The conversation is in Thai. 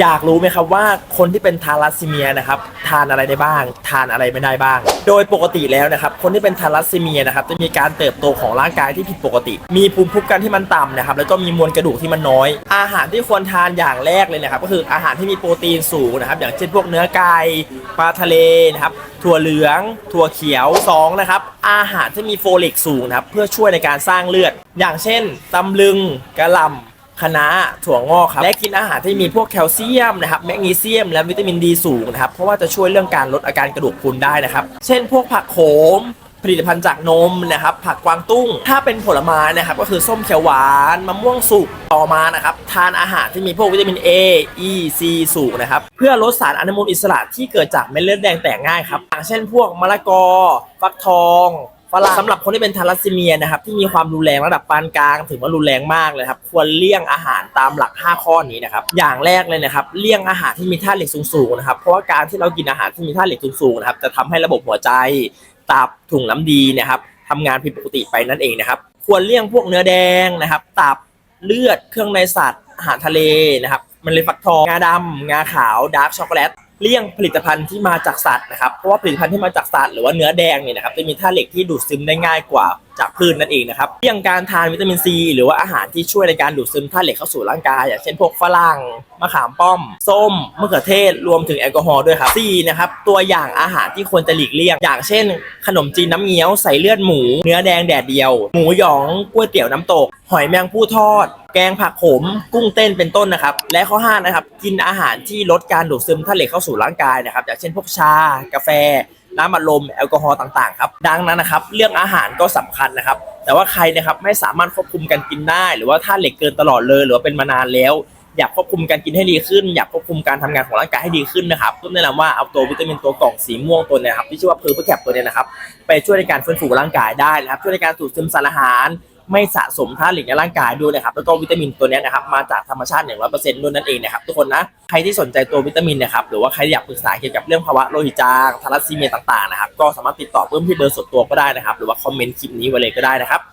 อยากรู้ไหมครับว่าคนที่เป็นทาลัสซีเมียนะครับทานอะไรได้บ้าง ทานอะไรไม่ได้บ้าง โดยปกติแล้วนะครับคนที่เป็นทาลัสซีเมียนะครับจะมีการเติบโตของร่างกายที่ผิดปกติ มีภูมิคุ้มกันที่มันต่ำนะครับแล้วก็มีมวลกระดูกที่มันน้อย อาหารที่ควรทานอย่างแรกเลยนะครับก็คืออาหารที่มีโปรตีนสูงนะครับอย่างเช่นพวกเนื้อไก่ปลาทะเลนะครับถั่วเหลือง ถั่วเขียวสองนะครับอาหารที่มีโฟลิกสูงนะครับเพื่อช่วยในการสร้างเลือด อย่างเช่นตำลึงกระหล่ำ คะน้าถั่วงอกครับและกินอาหารที่มีพวกแคลเซียมนะครับแมกนีเซียม และวิตามินดีสูงนะครับเพราะว่าจะช่วยเรื่องการลดอาการกระดูกพรุนได้นะครับ เช่น พวกผักโขมผลิตภัณฑ์จากนมนะครับผักกวางตุ้ง ถ้าเป็นผลไม้นะครับก็คือส้มเขียวหวานมะม่วงสุกต่อมานะครับทานอาหารที่มีพวกวิตามิน A E C สูงนะครับเพื่อลดสารอนุมูลอิสระที่เกิดจากเม็ดเลือดแดงแตกง่ายครับอย่างเช่นพวกมะละกอฟักทอง ฝรั่งสำหรับคนที่เป็นทาลัสซีเมียนะครับ ที่มีความรุนแรงระดับปานกลางถึงว่ารุนแรงมากเลยครับ ควรเลี่ยงอาหารตามหลัก 5 ข้อนี้นะครับ อย่างแรกเลยนะครับ เลี่ยงอาหารที่มีธาตุเหล็กสูงๆนะครับ เพราะว่าการที่เรากินอาหารที่มีธาตุเหล็กสูงๆนะครับ จะทำให้ระบบหัวใจ ตับ ถุงน้ำดีนะครับทำงานผิดปกติไปนั่นเองนะครับ ควรเลี่ยงพวกเนื้อแดงนะครับ ตับ เลือด เครื่องในสัตว์ อาหารทะเลนะครับ มันเลยฟักทอง งาดำงาขาว ดาร์กช็อกโกแลต เลี่ยงผลิตภัณฑ์ที่มาจากสัตว์นะครับเพราะว่าผลิตภัณฑ์ที่มาจากสัตว์หรือว่าเนื้อแดงเนี่ยนะครับจะมีธาตุเหล็กที่ดูดซึมได้ง่ายกว่าจากพืชนนั่นเองนะครับเลี่ยงการทานวิตามินซี หรือว่าอาหารที่ช่วยในการดูดซึมธาตุเหล็กเข้าสู่ร่างกายอย่างเช่นพวกฝรั่งมะขามป้อม ส้มมะเขือเทศ รวมถึงแอลกอฮอล์ด้วยครับ4นะครับตัวอย่างอาหารที่ควรจะหลีกเลี่ยง อย่างเช่น ขนมจีนน้ำเงี้ยวใส่เลือดหมู เนื้อแดงแดดเดียว หมูหยองก๋วยเตี๋ยวน้ำตก หอยแมงผู้ทอด แกงผักขม กุ้งเต้นเป็นต้นนะครับ และข้อ5นะครับกินอาหารที่ลดการดูดซึมธาตุเหล็กเข้าสู่ร่างกายนะครับอย่างเช่นพวกชา กาแฟ น้ำอัดลมแอลกอฮอล์ต่างๆครับดังนั้นนะครับเรื่องอาหารก็สำคัญนะครับ แต่ว่าใครนะครับไม่สามารถควบคุมการกินได้ หรือว่าธาเหล็กเกินตลอดเลย หรือว่าเป็นมานานแล้ว อยากควบคุมการกินให้ดีขึ้น อยากควบคุมการทำงานของร่างกายให้ดีขึ้นนะครับก็แนะนำว่าเอาตัววิตามินตัวกล่องสีม่วงตัวนี้ครับที่ชื่อว่าเพอร์เพแคปตัวเนี้นะครับไปช่วยในการฟื้นฟูร่างกายได้นะครับช่วยในการสูดซึมสารอาหาร ไม่สะสมธาตุเหล็กในร่างกายด้วยนะครับแล้วก็วิตามินตัวนี้นะครับมาจากธรรมชาติอย่างร้อเปอร์เซ็นต์ด้วยนั่นเองนะครับทุกคนนะใครที่สนใจตัววิตามินนะครับหรือว่าใครอยากปรึกษาเกี่ยวกับเรื่องภาวะโลหิตจางทารัสซีเมียต่างๆนะครับก็สามารถติดต่อเพิ่มที่เบอร์ส่วนตัวก็ได้นะครับหรือว่าคอมเมนต์คลิปนี้ไว้เลยก็ได้นะครับ